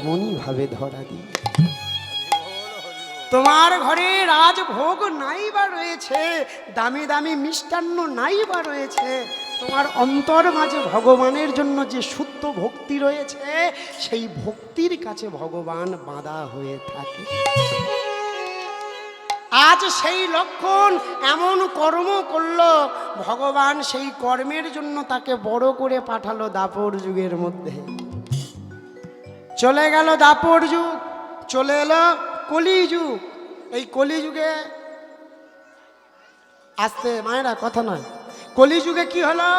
এমনই ভাবে ধরা দিই। তোমার ঘরে রাজভোগ নাই বা রয়েছে, দামি দামি মিষ্টান্ন নাই বা রয়েছে। তোমার অন্তর মাঝে ভগবানের জন্য যে শুদ্ধ ভক্তি রয়েছে, সেই ভক্তির কাছে ভগবান বাঁধা হয়ে থাকে। আজ সেই লক্ষণ, এমন কর্ম করল, ভগবান সেই কর্মের জন্য তাকে বড় করে পাঠালো দাপর যুগের মধ্যে। চলে গেল দাপর যুগ, চলে এলো কলি যুগ। এই কলি যুগে আসতে মায়েরা কথা নয়। কলি যুগে কি হলো?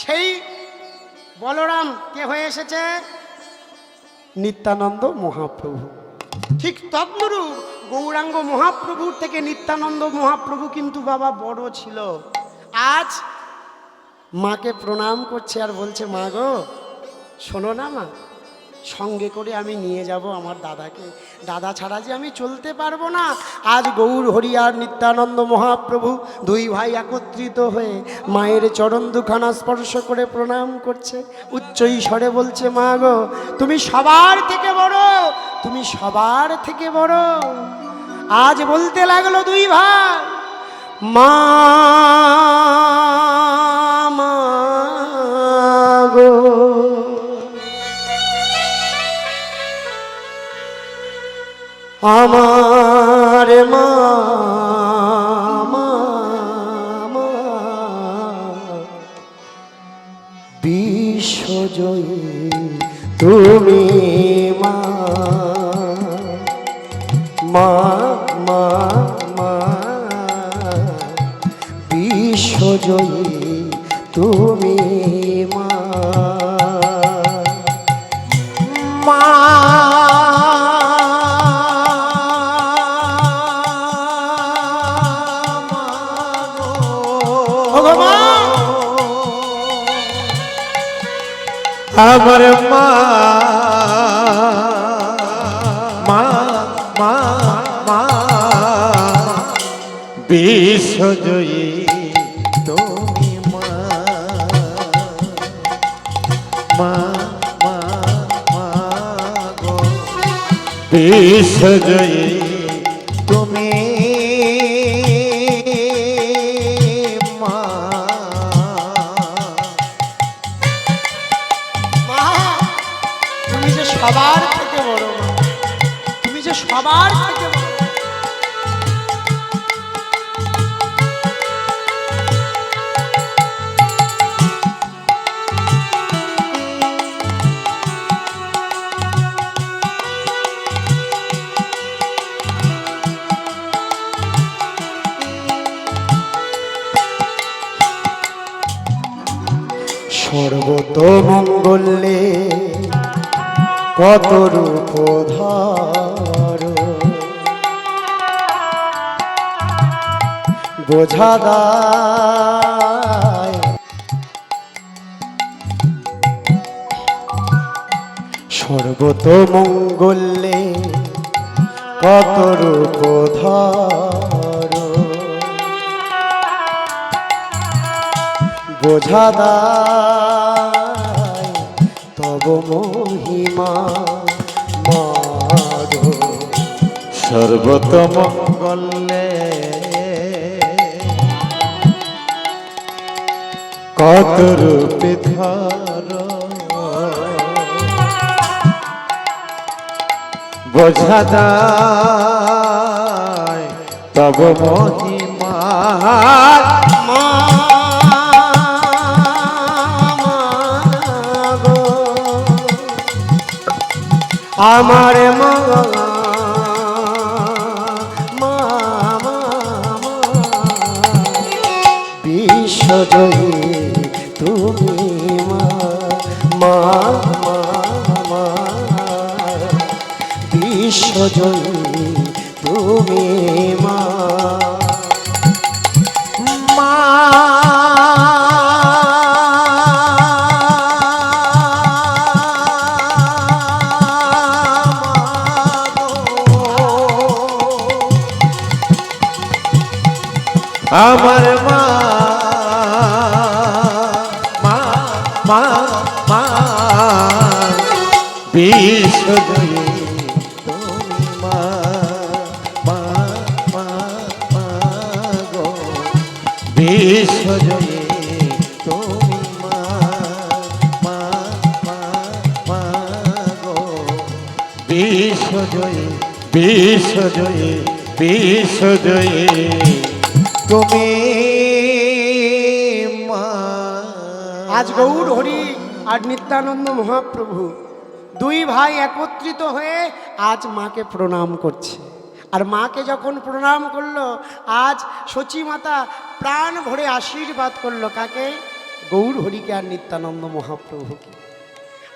সেই বলরাম কে হয়ে এসেছে? নিত্যানন্দ মহাপ্রভু। ঠিক তদ্নুরূপ গৌরাঙ্গ মহাপ্রভুর থেকে নিত্যানন্দ মহাপ্রভু কিন্তু বাবা বড় ছিল। আজ মাকে প্রণাম করছে আর বলছে, মা গো, শোনো না মা সঙ্গে করে আমি নিয়ে যাব আমার দাদাকে। দাদা ছাড়া যে আমি চলতে পারব না। আজ গৌর হরিয়ার নিত্যানন্দ মহাপ্রভু দুই ভাই একত্রিত হয়ে মায়ের চরণ দুখানা স্পর্শ করে প্রণাম করছে। উচ্চ স্বরে বলছে, মা গো, তুমি সবার থেকে বড়, তুমি সবার থেকে বড়। আজ বলতে লাগল দুই ভাই, মা আমার মা বিশ্বজয়ী তুমি মা মা। বিশ্বজয়ী তুমি মা। আমার মা মা মা মা বিশ্বজয়ী তুমি মা মা মা মা বিশ্বজয়ী সবার থেকে বড় তুমি যে সবার থেকে কত রূপ ধর? বোঝা দায় সর্বতমঙ্গলে কত রূপ ধর? বোঝা দায় মহিমা মাধো সর্বতমঙ্গলে কত কত রূপে ধর? বোঝা যায় তব মহিমা। আমার মা। বিশ্বজয়ী তুমি মা মা বিশ্বজয়ী তুমি বিশ্বজয়ী বিশ্বজয়ী। তুমি আজ গৌর হরি আর নিত্যানন্দ মহাপ্রভু দুই ভাই একত্রিত হয়ে আজ মাকে প্রণাম করছে। আর মাকে যখন প্রণাম করল, আজ মাতা প্রাণ ভরে আশীর্বাদ করল কাকে? গৌর হরিকে আর নিত্যানন্দ মহাপ্রভুকে।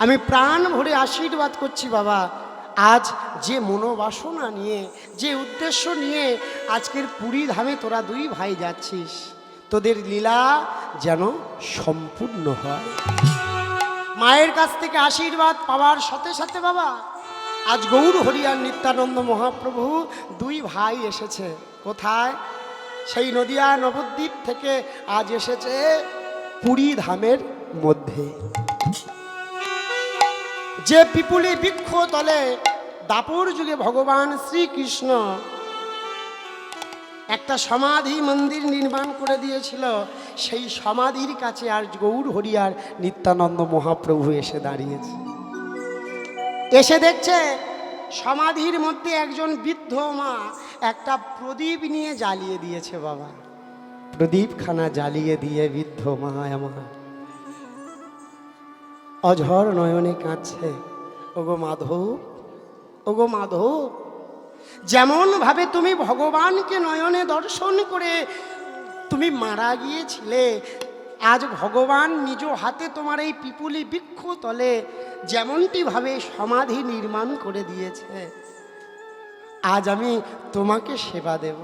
আমি প্রাণ ভরে আশীর্বাদ করছি বাবা আজ যে মনোবাসনা নিয়ে, যে উদ্দেশ্য নিয়ে আজকের পুরী ধামে তোরা দুই ভাই যাচ্ছিস, তোদের লীলা যেন সম্পূর্ণ হয়। মায়ের কাছ থেকে আশীর্বাদ পাওয়ার সাথে সাথে বাবা, আজ গৌর হরিয়ার নিত্যানন্দ মহাপ্রভু দুই ভাই এসেছে। কোথায়? সেই নদিয়া নবদ্বীপ থেকে আজ এসেছে পুরী ধামের মধ্যে। যে পিপুলি বৃক্ষ তলে, দাপর যুগে ভগবান শ্রীকৃষ্ণ একটা সমাধি মন্দির নির্মাণ করে দিয়েছিল। সেই সমাধির কাছে আর গৌর হরিয়ার নিত্যানন্দ মহাপ্রভু এসে দাঁড়িয়েছে। এসে দেখছে সমাধির মধ্যে একজন বৃদ্ধ মা একটা প্রদীপ নিয়ে জ্বালিয়ে দিয়েছে বাবা। প্রদীপখানা জ্বালিয়ে দিয়ে বৃদ্ধ মা আমার অঝর নয়নে কাঁদছে। ওগো মাধব ওগো মাধব যেমন ভাবে তুমি ভগবানকে নয়নে দর্শন করে তুমি মারা গিয়েছিলে, আজ ভগবান নিজ হাতে তোমার এই পিপুলি বৃক্ষ তলে যেমনটি ভাবে সমাধি নির্মাণ করে দিয়েছে। আজ আমি তোমাকে সেবা দেব।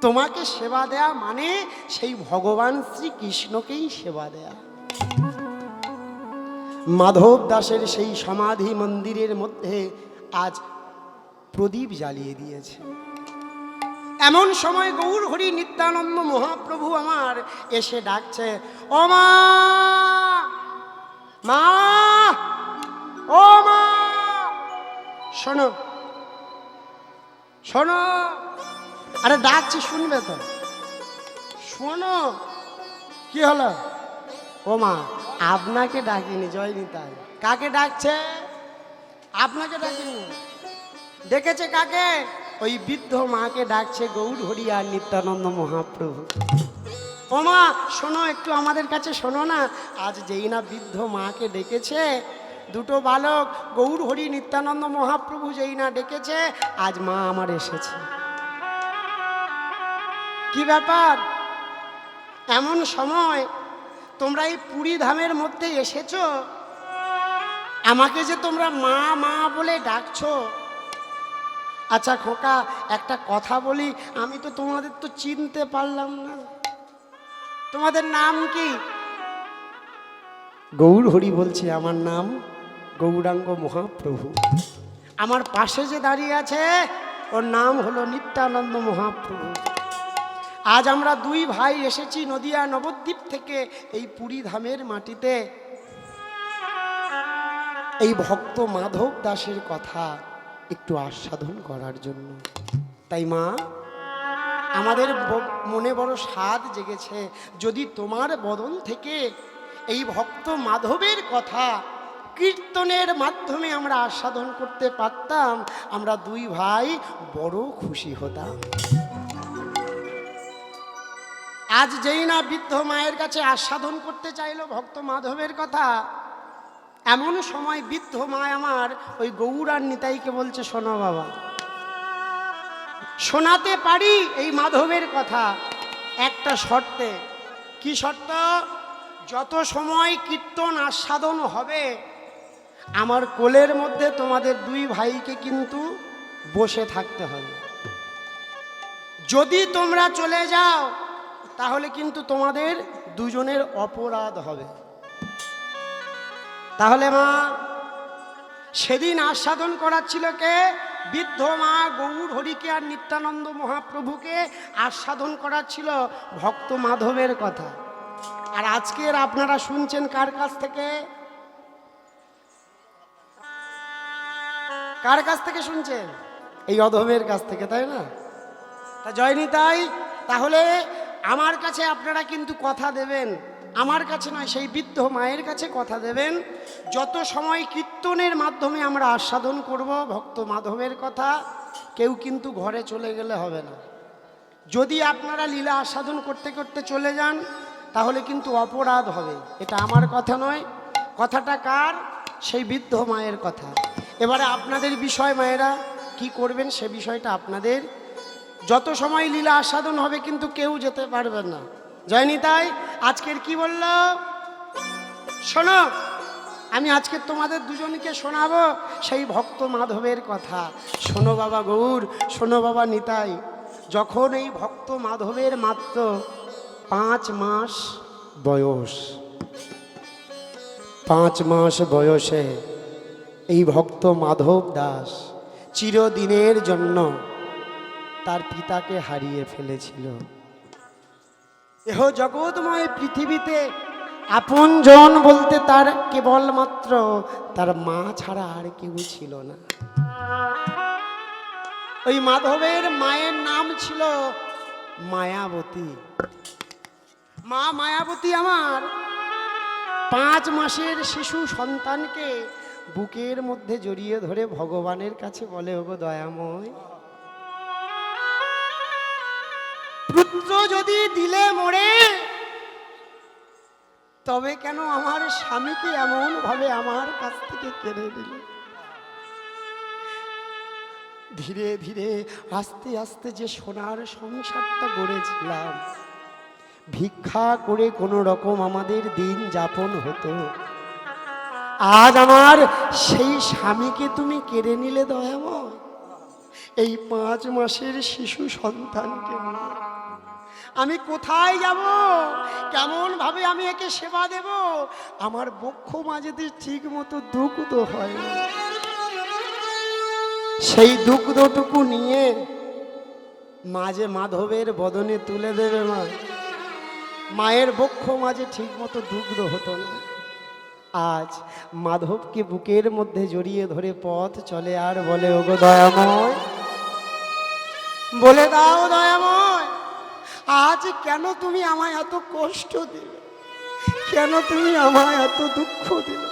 তোমাকে সেবা দেয়া মানে সেই ভগবান শ্রীকৃষ্ণকেই সেবা দেয়া। মাধব দাসের সেই সমাধি মন্দিরের মধ্যে আজ প্রদীপ জ্বালিয়ে দিয়েছে। এমন সময় গৌর হরি নিত্যানন্দ মহাপ্রভু আমার এসে ডাকছে, ও মা! ও মা! শোনো শোনো, আরে ডাকছি শুনবে তো? শোনো, কি হলো? ও মা আপনাকে ডাকিনি জয় নিতাই কাকে ডাকছে? আপনাকে ডাকিনি? ডেকেছে কাকে? ওই বৃদ্ধ মাকে ডাকছে গৌর হরিয়া নিত্যানন্দ মহাপ্রভু। ও মা, শোনো, একটু আমাদের কাছে শোনো না। আজ যেই না বৃদ্ধ মাকে ডেকেছে, দুটো বালক গৌর হরি নিত্যানন্দ মহাপ্রভু যেই না ডেকেছে, আজ মা আমার এসেছে। কি ব্যাপার? এমন সময় তোমরা এই পুরী ধামের মধ্যে এসেছ? আমাকে যে তোমরা মা মা বলে ডাকছো? আচ্ছা খোকা একটা কথা বলি। আমি তো তোমাদের তো চিনতে পারলাম না। তোমাদের নাম কি? গৌর হরি বলছে আমার নাম গৌরাঙ্গ মহাপ্রভু। আমার পাশে যে দাঁড়িয়ে আছে ওর নাম হলো নিত্যানন্দ মহাপ্রভু। আজ আমরা দুই ভাই এসেছি নদিয়া নবদ্বীপ থেকে এই পুরী ধামের মাটিতে। এই ভক্ত মাধব দাসের কথা একটু আস্বাদন করার জন্য। তাই মা, আমাদের মনে বড় স্বাদ জেগেছে যদি তোমার বদন থেকে এই ভক্ত মাধবের কথা কীর্তনের মাধ্যমে আমরা আস্বাদন করতে পারতাম, আমরা দুই ভাই বড় খুশি হতাম। আজ যেই না বৃদ্ধ মায়ের কাছে আস্বাদন করতে চাইলো ভক্ত মাধবের কথা, এমন সময় বৃদ্ধ মা আমার ওই গৌরার নিতাইকে বলছে, শোনো বাবা, শোনাতে পারি এই মাধবের কথা। একটা শর্তে, কি শর্ত? যত সময় কীর্তন আস্বাদন হবে, আমার কোলের মধ্যে তোমাদের দুই ভাইকে কিন্তু বসে থাকতে হবে। যদি তোমরা চলে যাও তাহলে কিন্তু তোমাদের দুজনের অপরাধ হবে। তাহলে মা, সেদিন আস্বাদন করাচ্ছিল কে? বৃদ্ধ মা গৌর হরিকে আর নিত্যানন্দ মহাপ্রভুকে আস্বাদন করাচ্ছিল ভক্ত মাধবের কথা। আর আজকের আপনারা শুনছেন কার কাছ থেকে? কার কাছ থেকে শুনছেন? এই অধমের কাছ থেকে, তাই না? তা জয়নি তাই তাহলে আমার কাছে আপনারা কিন্তু কথা দেবেন। আমার কাছে নয়, সেই বৃদ্ধ মায়ের কাছে কথা দেবেন। যত সময় কীর্তনের মাধ্যমে আমরা আস্বাদন করব, ভক্ত মাধবের কথা, কেউ কিন্তু ঘরে চলে গেলে হবে না। যদি আপনারা লীলা আস্বাদন করতে করতে চলে যান, তাহলে কিন্তু অপরাধ হবে। এটা আমার কথা নয়। কথাটা কার? সেই বৃদ্ধ মায়ের কথা। এবারে আপনাদের বিষয় মায়েরা কি করবেন, সে বিষয়টা আপনাদের যত সময় লীলা আস্বাদন হবে কিন্তু কেউ যেতে পারবেন না। জয়নি তাই আজকের কি বলল? শোনো, আমি আজকে তোমাদের দুজনকে শোনাবো সেই ভক্ত মাধবের কথা। শোনো বাবা গৌর, শোনো বাবা নিতাই, যখন এই ভক্ত মাধবের মাত্র পাঁচ মাস বয়স, পাঁচ মাস বয়সে এই ভক্ত মাধব দাস চিরদিনের জন্য তার পিতাকে হারিয়ে ফেলেছিল। এহ জগৎময় পৃথিবীতে আপনজন বলতে তার কেবলমাত্র তার মা ছাড়া আর কেউ ছিল না। ওই মাধবের মায়ের নাম ছিল মায়াবতী। মা মায়াবতী আমার পাঁচ মাসের শিশু সন্তানকে বুকের মধ্যে জড়িয়ে ধরে ভগবানের কাছে বলে, ওগো দয়াময় পুত্র যদি দিলে মরে, তবে কেন আমার স্বামীকে এমন ভাবে আমার কাছ থেকে কেড়ে দিলে ধীরে ধীরে আস্তে আস্তে যে সোনার সংসারটা গড়েছিলাম, ভিক্ষা করে কোনো রকম আমাদের দিন যাপন হতো। আজ আমার সেই স্বামীকে তুমি কেড়ে নিলে দয়াময়। এই পাঁচ মাসের শিশু সন্তানকে নিয়ে। আমি কোথায় যাব? কেমন ভাবে আমি একে সেবা দেব? আমার বক্ষ মাঝেতে ঠিক মতো দুগ্ধ হয়। সেই দুগ্ধটুকু নিয়ে মাঝে মাধবের বদনে তুলে দেবে মা। মায়ের বক্ষ মাঝে ঠিক মতো দুগ্ধ হতো না। আজ মাধবকে বুকের মধ্যে জড়িয়ে ধরে পথ চলে আর বলে, ওগো দয়াময়। বলে, দাও দয়াময়। আজ কেন তুমি আমায় এত কষ্ট দিলে? কেন তুমি আমায় এত দুঃখ দিলে?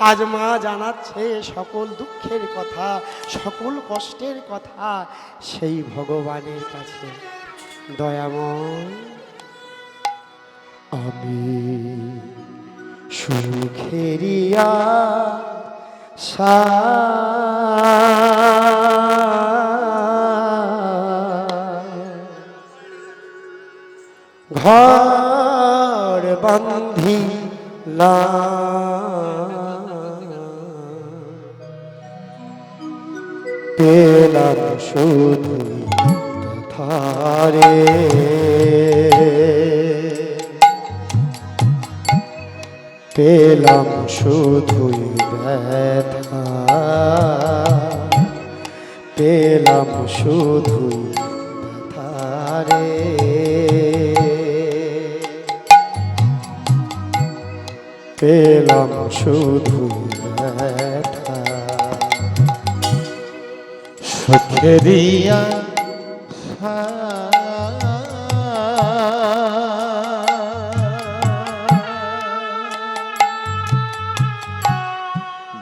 আজ মা জানাচ্ছে সকল দুঃখের কথা, সকল কষ্টের কথা সেই ভগবানের কাছে। দয়াময়, আমি সুখেরিয়া সা ঘর বান্ধিলা পেলাম শুধু থারে পেলাম শুধুই ব্যথা। পেলাম শুধুই পেলাম শুধু সুখেরিয়া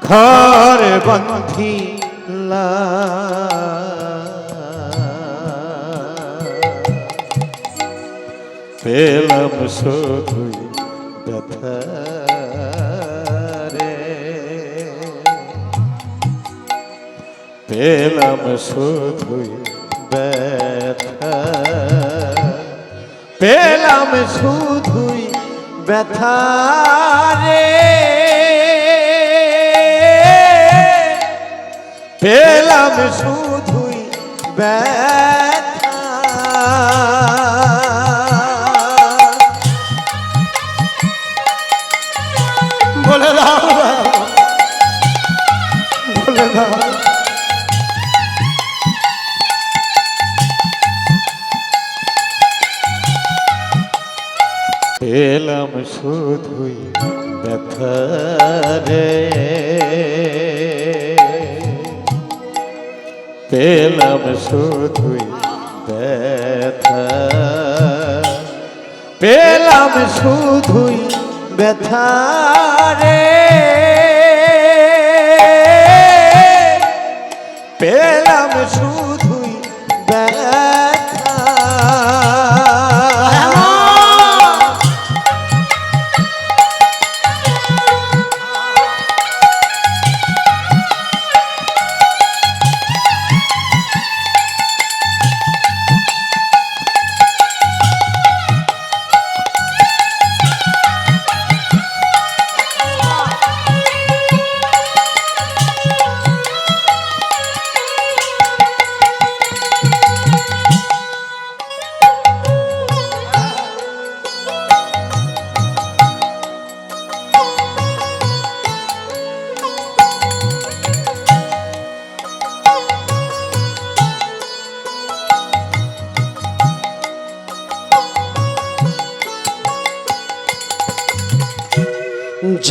ঘর বন্ধিলা। পেলাম শুধুই ব্যথা। রে। পেলাম শুধুই ব্যথা। পেলাম শুধুই ব্যথা রে। পেলাম শুধুই ব্যথা। পেলাম শুধুই ব্যথা রে। পেলাম শুধুই ব্যথা। পেলাম শুধুই ব্যথা রে। পেলাম শুধুই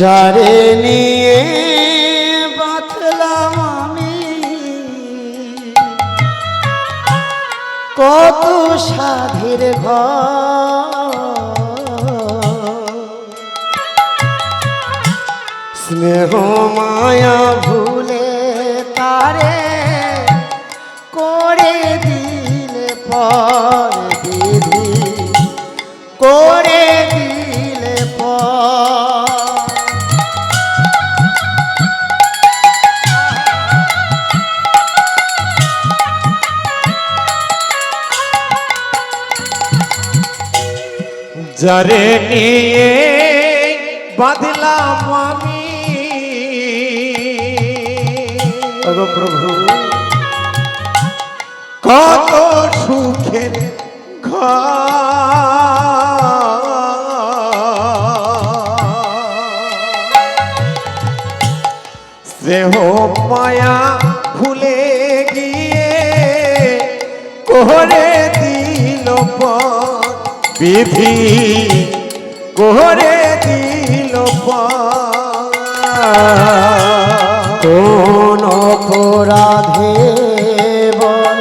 যারে নিয়ে বাঁধলাম আমি। কত সাধের ঘর। স্নেহ মায়া ভুলে যারে নিয়ে বাঁধলাম আমি। প্রভু কত সুখের স্নেহ মায়া ভুলে গিয়ে কোহরে দিল পর বিধি কোহরে দিল কোন অপরাধে বল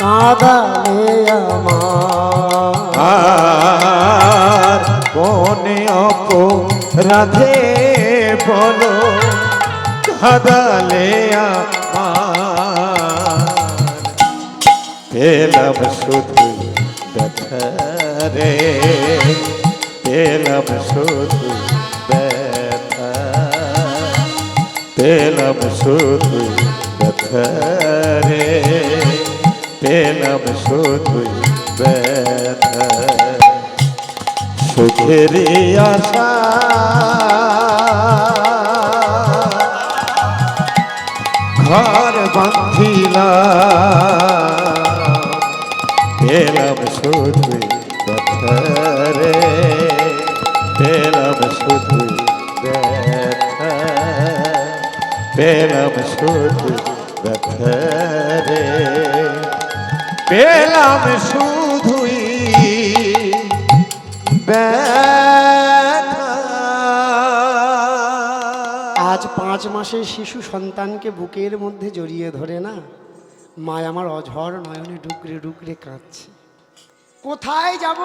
কাঁদালে আমার। মনে অপরাধে বলো কাদালে আমার। পেলাম শুধু রে। পেলাম শুধু ব্যথা। পেলাম শুধু ব্যথা রে। পেলাম শুধু ব্যথা। সুখের আশা পেলাম শুধুই আজ পাঁচ মাসের শিশু সন্তানকে বুকের মধ্যে জড়িয়ে ধরে না? মা আমার অঝর নয়নে ডুকরে ডুকরে কাঁদছে। কোথায় যাব?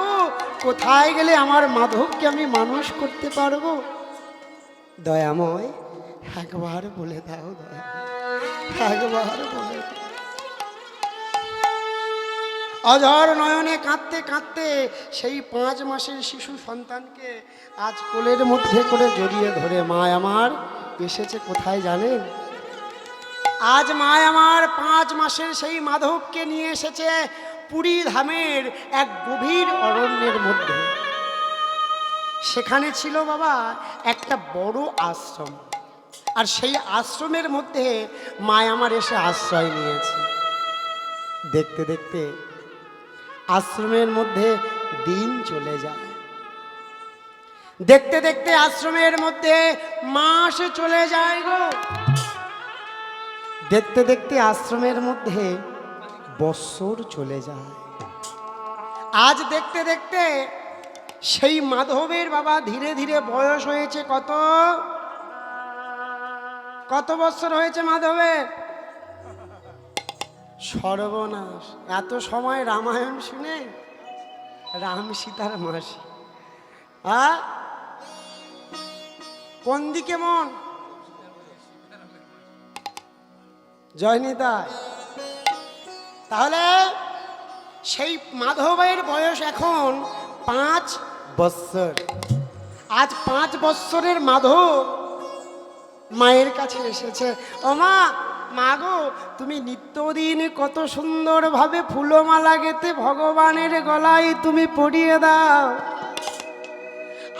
কোথায় গেলে আমার মাধবকে আমি মানুষ করতে পারব? দয়াময়, একবার বলে দাও দয়া একবার নয়নে কাঁদতে কাঁদতে সেই পাঁচ মাসের শিশু সন্তানকে আজ কোলের মধ্যে করে জড়িয়ে ধরে। মা আমার, এসেছে কোথায় জানেন? আজ মা আমার পাঁচ মাসের সেই মাধবকে নিয়ে এসেছে পুরী ধামের এক গভীর অরণ্যের মধ্যে। সেখানে ছিল বাবা একটা বড় আশ্রম। আর সেই আশ্রমের মধ্যে মা আমার এসে আশ্রয় নিয়েছে। দেখতে দেখতে আশ্রমের মধ্যে দিন চলে যায়। দেখতে দেখতে আশ্রমের মধ্যে মাস চলে যায় গো। দেখতে দেখতে আশ্রমের মধ্যে বৎসর চলে যায়। আজ দেখতে দেখতে সেই মাধবের বাবা ধীরে ধীরে বয়স হয়েছে কত? কত বছর হয়েছে মাধবের? সর্বনাশ। এত সময় রামায়ণ শুনে? রাম সীতার মাসি। আ? কোন দিকে মন? জয়নিতা তাহলে সেই মাধবের বয়স এখন পাঁচ বৎসর আজ পাঁচ বৎসরের মাধব মায়ের কাছে এসেছে, ও মা গো, তুমি নিত্যদিন কত সুন্দরভাবে ফুলমালা গেতে ভগবানের গলায় তুমি পরিয়ে দাও।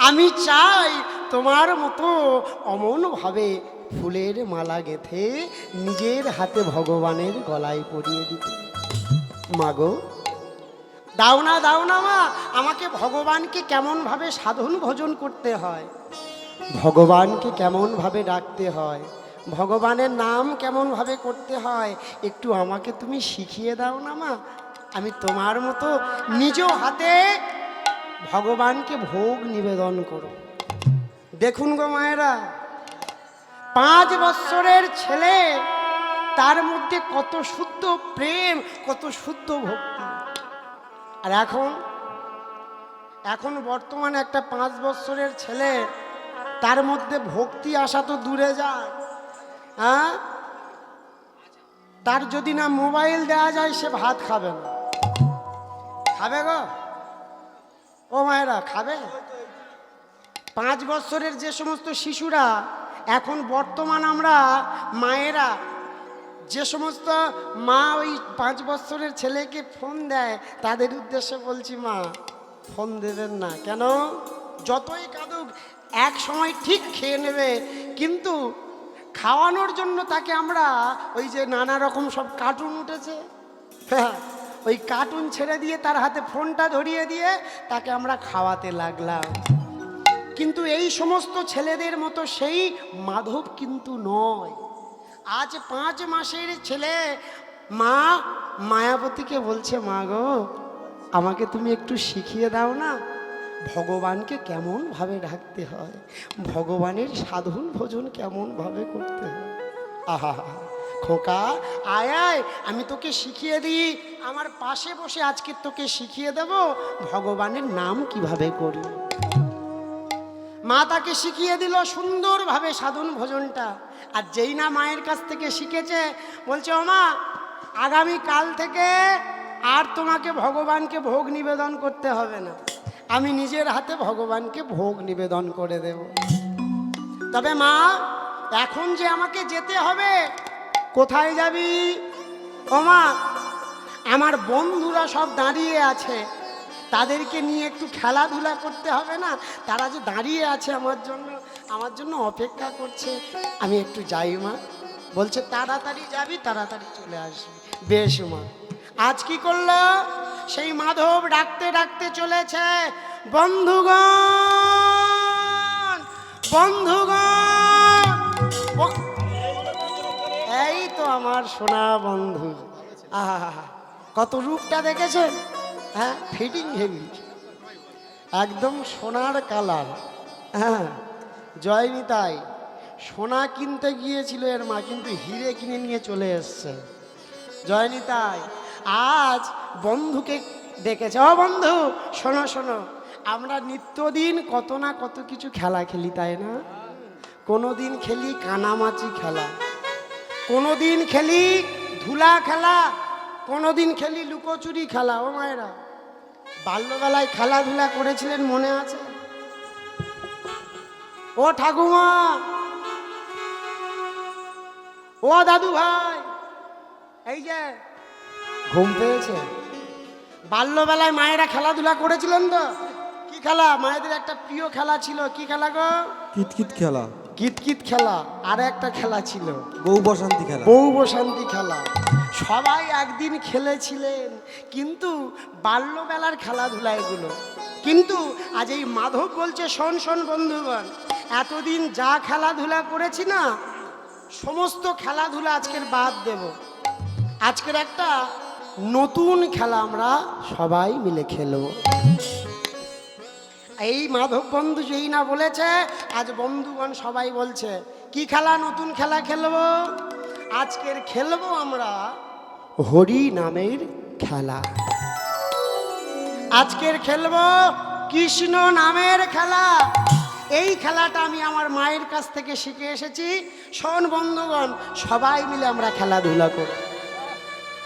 আমি চাই তোমার মতো অমনভাবে ফুলের মালা গেথে নিজের হাতে ভগবানের গলায় পরিয়ে দিতে। মাগো দাও না দাও না মা, আমাকে ভগবানকে কেমনভাবে সাধন ভোজন করতে হয়? ভগবানকে কেমনভাবে ডাকতে হয়? ভগবানের নাম কেমনভাবে করতে হয়? একটু আমাকে তুমি শিখিয়ে দাও না মা। আমি তোমার মতো নিজ হাতে ভগবানকে ভোগ নিবেদন করো দেখুন গো মায়েরা, পাঁচ বৎসরের ছেলে, তার মধ্যে কত শুদ্ধ প্রেম, কত শুদ্ধ ভক্তি। আর এখন এখন বর্তমানে একটা পাঁচ বৎসরের ছেলে তার মধ্যে ভক্তি আসা তো দূরে যায়। হ্যাঁ? তার যদি না মোবাইল দেওয়া যায়, সে ভাত খাবে না। খাবে গো? ও মায়েরা, খাবে? পাঁচ বছরের যে সমস্ত শিশুরা, এখন বর্তমান আমরা মায়েরা, যে সমস্ত মা ওই পাঁচ বছরের ছেলেকে ফোন দেয়, তাদের উদ্দেশ্যে বলছি, মা, ফোন দেবেন না। কেন? যতই কাঁদুক এক সময় ঠিক খেয়ে নেবে, কিন্তু খাওয়ানোর জন্য তাকে আমরা ওই যে নানা রকম সব কার্টুন উঠেছে। হ্যাঁ ওই কার্টুন ছেড়ে দিয়ে তার হাতে ফোনটা ধরিয়ে দিয়ে তাকে আমরা খাওয়াতে লাগলাম। কিন্তু এই সমস্ত ছেলেদের মতো সেই মাধব কিন্তু নয়। আজ পাঁচ মাসের ছেলে মা মায়াবতীকে বলছে, মা গো, আমাকে তুমি একটু শিখিয়ে দাও না? ভগবানকে কেমনভাবে ডাকতে হয়? ভগবানের সাধন ভোজন কেমনভাবে করতে হয়? আহা, খোকা, আয় আয়, আমি তোকে শিখিয়ে দিই। আমার পাশে বসে আজকে তোকে শিখিয়ে দেব ভগবানের নাম কীভাবে করি। মা তাকে শিখিয়ে দিল সুন্দরভাবে সাধন ভোজনটা। আর যেই না মায়ের কাছ থেকে শিখেছে, বলছে, ও মা আগামী কাল থেকে আর তোমাকে ভগবানকে ভোগ নিবেদন করতে হবে না। আমি নিজের হাতে ভগবানকে ভোগ নিবেদন করে দেব। তবে মা, এখন যে আমাকে যেতে হবে, কোথায় যাবি? ও মা, আমার বন্ধুরা সব দাঁড়িয়ে আছে। তাদেরকে নিয়ে একটু খেলাধুলা করতে হবে না? তারা যে দাঁড়িয়ে আছে আমার জন্য আমার জন্য অপেক্ষা করছে। আমি একটু যাই মা। বলছে, তাড়াতাড়ি যাবি, তাড়াতাড়ি চলে আসবি। বেশ মা। আজ কি করল? সেই মাধব ডাকতে ডাকতে চলেছে, বন্ধুগণ বন্ধুগণ এই তো আমার সোনা বন্ধু। আহা, কত রূপটা দেখেছেন? হ্যাঁ ফিটিং হেভি। একদম সোনার কালার। হ্যাঁ জয়নি তাই। সোনা কিনতে গিয়েছিল এর মা, কিন্তু হিরে কিনে নিয়ে চলে এসছে। জয়নি তাই। আজ বন্ধুকে ডেকেছে। ও বন্ধু, শোনো শোনো। আমরা নিত্যদিন কত না কত কিছু খেলা খেলি, তাই না? কোনো দিন খেলি কানামাচি খেলা কোনো দিন খেলি ধুলা খেলা কোনো দিন খেলি লুকোচুরি খেলা। ও মায়েরা, বাল্যবেলায় খেলাধুলা করেছিলেন মনে আছে? ও ঠাকুমা, ও দাদু ভাই এই যে ঘুম পেয়েছে? বাল্যবেলায় মায়েরা খেলাধুলা করেছিলেন তো? কি খেলা? মায়েদের একটা প্রিয় খেলা ছিল কি খেলা গো? কিতকিত খেলা। কিতকিত খেলা আর একটা খেলা ছিল। বউ বসন্তি খেলা। বউ বসন্তি খেলা। সবাই একদিন খেলেছিলেন কিন্তু বাল্যবেলার খেলাধুলা এগুলো। কিন্তু আজ এই মাধব বলছে শোন শোন বন্ধুগণ এতদিন যা খেলাধুলা করেছি না সমস্ত খেলাধুলা আজকের বাদ দেব। আজকের একটা নতুন খেলা আমরা সবাই মিলে খেলব এই মাধব বন্ধু যেই না বলেছে, আজ বন্ধুগণ সবাই বলছে, কি খেলা, নতুন খেলা খেলব? আজকের খেলব আমরা হরি নামের খেলা। আজকের খেলব কৃষ্ণ নামের খেলা। এই খেলাটা আমি আমার মায়ের কাছ থেকে শিখে এসেছি। শোন বন্ধুগণ, সবাই মিলে আমরা খেলাধুলা করি।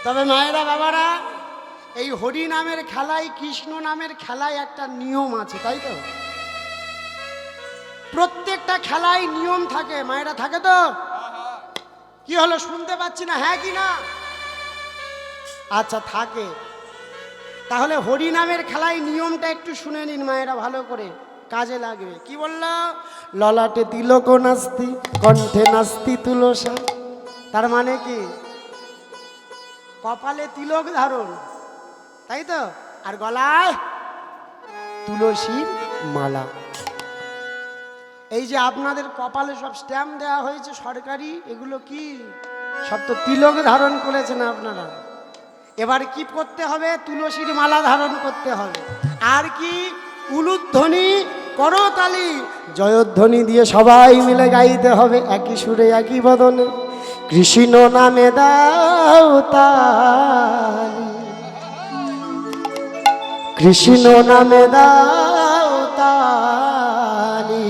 তবে মায়েরা, বাবারা, এই হরি নামের খেলায়, কৃষ্ণ নামের খেলায় একটা নিয়ম আছে, তাই তো? প্রত্যেকটা খেলায় নিয়ম থাকে, মায়েরা থাকে তো? কি হলো, শুনতে পাচ্ছি না হ্যাঁ কি না? আচ্ছা থাকে। তাহলে হরি নামের খেলায় নিয়মটা একটু শুনে নিন মায়েরা, ভালো করে। কাজে লাগবে। কি বলল? ললাটে তিলক নাস্তি, কণ্ঠে নাস্তি তুলসা। তার মানে কি? কপালে তিলক ধারণ। তাই তো? আর গলায় তুলসীর মালা। এই যে আপনাদের কপালে সব স্ট্যাম্প দেওয়া হয়েছে সরকারি, এগুলো কি? সব তো তিলক ধারণ করেছেন আপনারা। এবার কি করতে হবে? তুলসীর মালা ধারণ করতে হবে। আর কি? উলুধ্বনি করতালি। জয়ধ্বনি দিয়ে সবাই মিলে গাইতে হবে। একই সুরে, একই বদনে। কৃষ্ণ নামে দাও তালি। কৃষ্ণ নামে দাও তালি।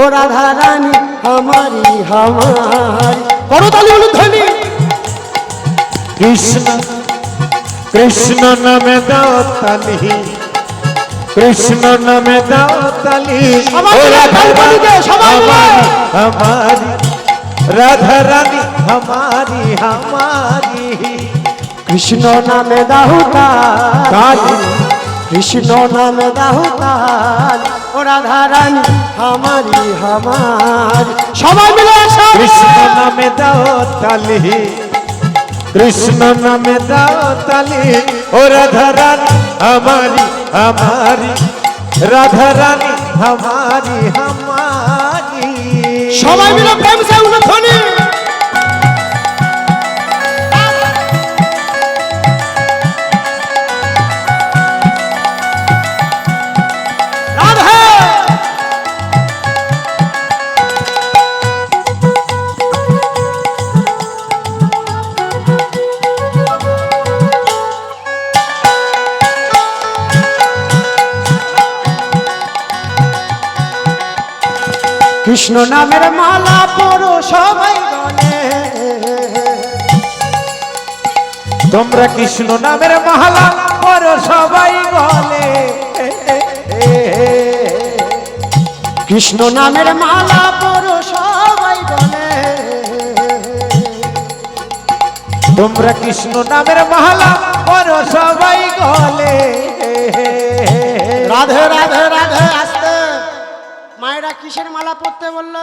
ও রাধা রানী আমারি হামারি করতালি উলুধ্বনি কৃষ্ণ কৃষ্ণ নামে দাও তালি। কৃষ্ণ নামে দাও তালি। ও রাধা তালি বাজিয়ে, রাধা রানী হমারি হমারি কৃষ্ণ নামে দাহুতা কৃষ্ণ নামে দাহুতা ও রাধা রানী হামারি হামারি সবাই মিলে কৃষ্ণ নামে দাও তালি কৃষ্ণ নামে দাও তালি ও রাধা রানী হামারি হামারি রাধা রানী হামারি হামারি সবাই মিলে প্রেম সে উলুধ্বনি কৃষ্ণ নামের মালা পড়ো সবাই গলে তোমরা কৃষ্ণ নামের মহালা করো সবাই বলে। কৃষ্ণ নামের মালা পড়ো সবাই গলে তোমরা কৃষ্ণ নামের মহালা করো সবাই গলে রাধে রাধে বলল।